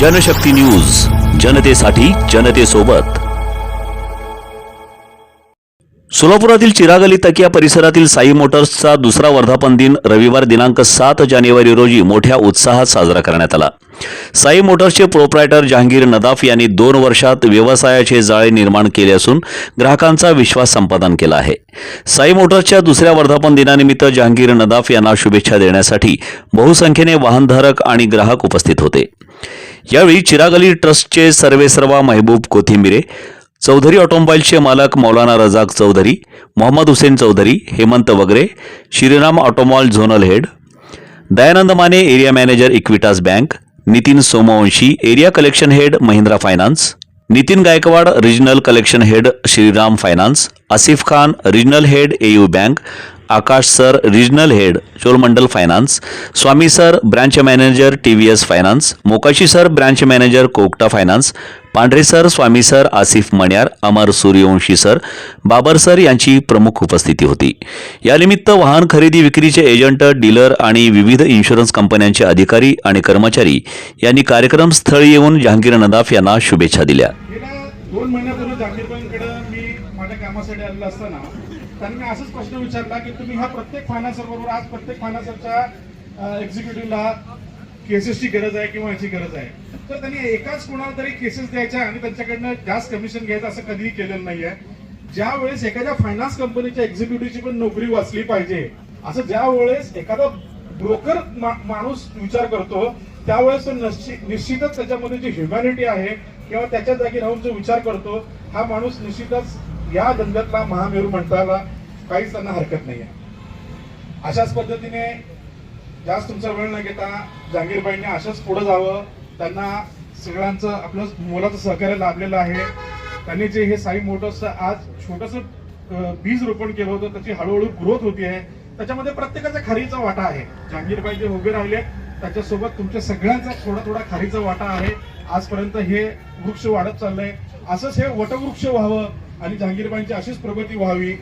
Janshakti news जनतेसाठी जनतेसोबत. सोलापुरातील चिरागली तकिया परिसरातील साई मोटर्सचा दुसरा वर्धापन दिन रविवार दिनांक सात जानेवारी रोजी मोठ्या उत्साहात साजरा करण्यात आला. साई मोटर्सचे प्रोप्रायटर जहांगीर नदाफ यांनी दोन वर्षात व्यवसायाचे जाळे निर्माण केले असून ग्राहकांचा विश्वास संपादन केला आहे. साई मोटर्सच्या दुसऱ्या वर्धापन दिनानिमित्त जहांगीर नदाफ यांना शुभेच्छा देण्यासाठी बहुसंख्येने वाहनधारक आणि ग्राहक उपस्थित होते. यावेळी चिरागली ट्रस्टचे सर्वेसर्वा महबूब कोथिंबिरे चौधरी ऑटोमोबाईलचे मालक मौलाना रजाक चौधरी मोहम्मद हुसेन चौधरी हेमंत वगरे Shriram Automall zonal head Dayanand Mane area manager Equitas bank Nitin Somvanshi area collection head Mahindra finance Nitin Gaikwad regional collection head Shriram finance Asif Khan regional head AU bank Akash sir regional head Cholamandalam finance Swami sir branch manager T V S finance Mokashi sir branch manager Kokata finance Pandhare sir Swami sir Asif Maniyar Amar Suryavanshi sir. Babar sir यांची प्रमुख उपस्थिती होती. यानिमित्त वाहन खरेदी विक्रीचे agent dealer आणि विविध इन्शुरन्स कंपन्यांचे अधिकारी आणि कर्मचारी यांनी कार्यक्रम स्थळी येऊन जहांगीर नदाफ यांना शुभेच्छा दिल्या. दोन महिन्यापूर्वी मी माझ्या कामासाठी आलेला असताना त्यांनी मी असाच प्रश्न विचारला की तुम्ही ह्या प्रत्येक फायनान्सर बरोबर आज प्रत्येक फायनान्सरच्या एक्झिक्युटिव्हला केसेसची गरज आहे किंवा याची गरज आहे. तर त्यांनी एकाच कोणाला तरी केसेस द्यायच्या आणि त्यांच्याकडनं जास्त कमिशन घ्यायचं असं कधीही केलेलं नाहीये. ज्या वेळेस एखाद्या फायनान्स कंपनीच्या एक्झिक्युटिव्हची पण नोकरी वाचली पाहिजे असं ज्या वेळेस एखादा ब्रोकर माणूस विचार करतो त्यावेळेस तो निश्चितच त्याच्यामध्ये जी ह्युमॅनिटी आहे किंवा त्याच्या जागी राहून जो विचार करतो हा माणूस निश्चितच या धंद्यातला महामेरू म्हणताना काहीच त्यांना हरकत नाही आहे अशाच पद्धतीने जास्त तुमचा वेळ न घेता जहांगीरबाईंनी अशाच पुढे जावं त्यांना सगळ्यांचं आपलं मोलाचं सहकार्य लाभलेलं आहे. त्यांनी जे हे साई मोटर्स आज छोटस बीज रोपण केलं होतं त्याची हळूहळू ग्रोथ होती आहे. त्याच्यामध्ये प्रत्येकाचा खारीचा वाटा आहे. जहांगीरबाई जे उभे राहिले त्याच्यासोबत तुमच्या सगळ्यांचा थोडा थोडा खारीचा वाटा आहे. आजपर्यंत हे वृक्ष वाढत चाललंय. असंच हे वटवृक्ष व्हावं आणि जहांगीरबाईंची अशीच प्रगती व्हावी.